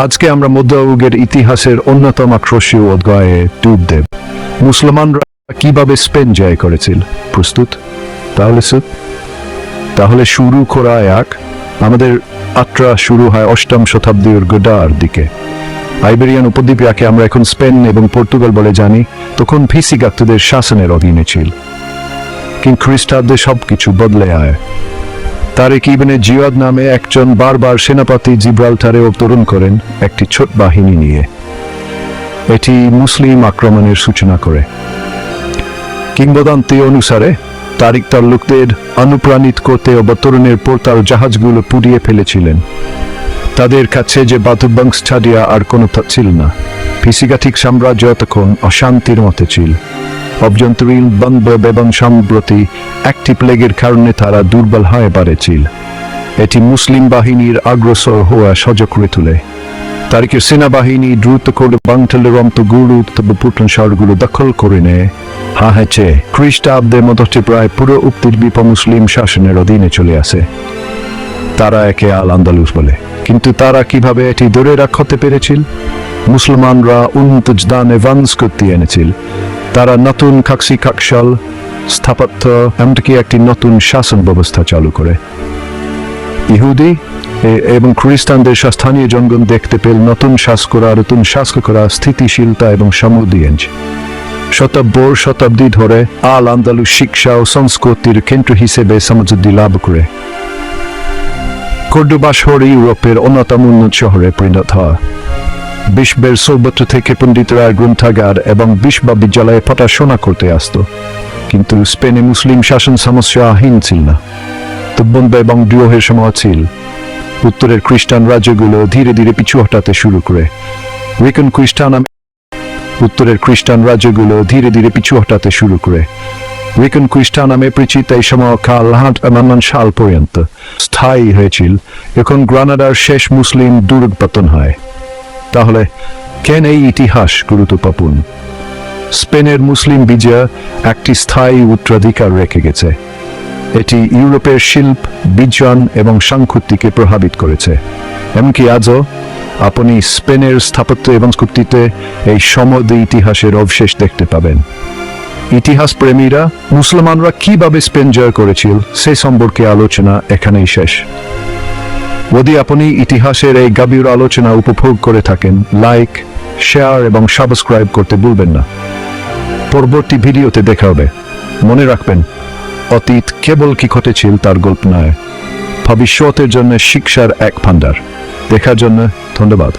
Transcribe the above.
আজকে আমরা মধ্যযুগের ইতিহাসের অন্যতম আক্রোশীয় অধ্যায়ে ডুব দেব। মুসলমানরা কীভাবে স্পেন জয় করেছিল? প্রস্তুত? তাহলে তাহলে শুরু করা এক। আমাদের যাত্রা শুরু হয় অষ্টম শতাব্দীর গোডার দিকে। আইবেরিয়ান উপদ্বীপ যাকে আমরা এখন স্পেন এবং পর্তুগাল বলে জানি। তখন ভিসিগাতদের শাসনের অধীনে ছিল। কিন্তু খ্রিস্টাব্দে সবকিছু বদলে আয়। তারেক ইবনে জিয়াদ নামে একজন বারবার সেনাপতি জিব্রাল্টারে অবতরণ করেন একটি ছোট বাহিনী নিয়ে। এটি মুসলিম আক্রমণের সূচনা করে। কিংবদন্তি অনুসারে, তারিক তার লোকদের অনুপ্রাণিত করতে অবতরণের পর তার জাহাজগুলো পুড়িয়ে ফেলেছিলেন। তাদের কাছে যে বাতুবংশ ছাড়িয়া আর কোনো ছিল না। ফিসিগাঠিক সাম্রাজ্য তখন অশান্তির মতে ছিল। অভ্যন্তরীণ বন্ধ এবং সম্প্রতি একটি প্লেগের কারণে তারা দুর্বল হয়ে পারেছিল এটি মুসলিম বাহিনীর অগ্রসর হওয়া সহজ করে তোলে। তারিখের সেনাবাহিনী দ্রুত করে বাংটেলের অন্ত গুরু পুটন শহরগুলো দখল করে নেয়। হা হেছে খ্রিস্টাব্দের মধ্যে প্রায় পুরো উক্তির বিপ মুসলিম শাসনের অধীনে চলে আসে। তারা একে আল আন্দালুস বলে। কিন্তু তারা কীভাবে এটি ধরে রাখতে পেরেছিল? মুসলমানরা উন্নত দানে ভান্স করতে এনেছিল। তারা নতুন কাকসি কাকশাল স্থাপত্য, এমনকি একটি নতুন শাসন ব্যবস্থা চালু করে। ইহুদি এবং খ্রিস্টানদের স্থানীয় জনগণ দেখতে পেল নতুন শ্বাস করা নতুন শ্বাস করা স্থিতিশীলতা এবং সমৃদ্ধি এনেছে। শতাব্দর শতাব্দী ধরে আল আন্দালু শিক্ষা ও সংস্কৃতির কেন্দ্র হিসেবে সমৃদ্ধি লাভ করে। কর্ডোবা শহর ইউরোপের অন্যতম উন্নত শহরে পরিণত হয়। বিশ্বের সর্বত্র থেকে পণ্ডিতরা গ্রন্থাগার এবং বিশ্ববিদ্যালয়ে পড়াশোনা করতে আসতো। কিন্তু স্পেনে মুসলিম শাসন সমস্যাহীন ছিল না। তুব্বন্দ এবং দ্রোহের সময় ছিল। উত্তরের খ্রিস্টান রাজ্যগুলো ধীরে ধীরে পিছু হটাতে শুরু করে। রিকন খ্রিস্টান উত্তরের খ্রিস্টান রাজ্যগুলো ধীরে ধীরে পিছু হটাতে শুরু করে। রিকন খ্রিস্টান নামে পরিচিত এই সময় কাল হাট এমন সাল পর্যন্ত স্থায়ী হয়েছিল। এখন গ্রানাডার শেষ মুসলিম দুর্গপতন হয়। তাহলে কেন এই ইতিহাস গুরুত্বপূর্ণ? স্পেনের মুসলিম বিজয় একটি স্থায়ী উত্তরাধিকার রেখে গেছে। এটি ইউরোপের শিল্প, বিজ্ঞান এবং সংস্কৃতিকে প্রভাবিত করেছে। এমনকি আজও আপনি স্পেনের স্থাপত্য এবং সংস্কৃতিতে এই সমৃদ্ধ ইতিহাসের অবশেষ দেখতে পাবেন। ইতিহাস প্রেমীরা, মুসলমানরা কীভাবে স্পেন জয় করেছিল, সে সম্পর্কে আলোচনা এখানেই শেষ। যদি আপনি ইতিহাসের এই গভীর আলোচনা উপভোগ করে থাকেন। লাইক শেয়ার এবং সাবস্ক্রাইব করতে ভুলবেন না। পরবর্তী ভিডিওতে দেখা হবে। মনে রাখবেন, অতীত কেবল কি ঘটেছিল তার গল্প নয়। ভবিষ্যতের জন্য শিক্ষার এক ভান্ডার দেখার জন্য ধন্যবাদ।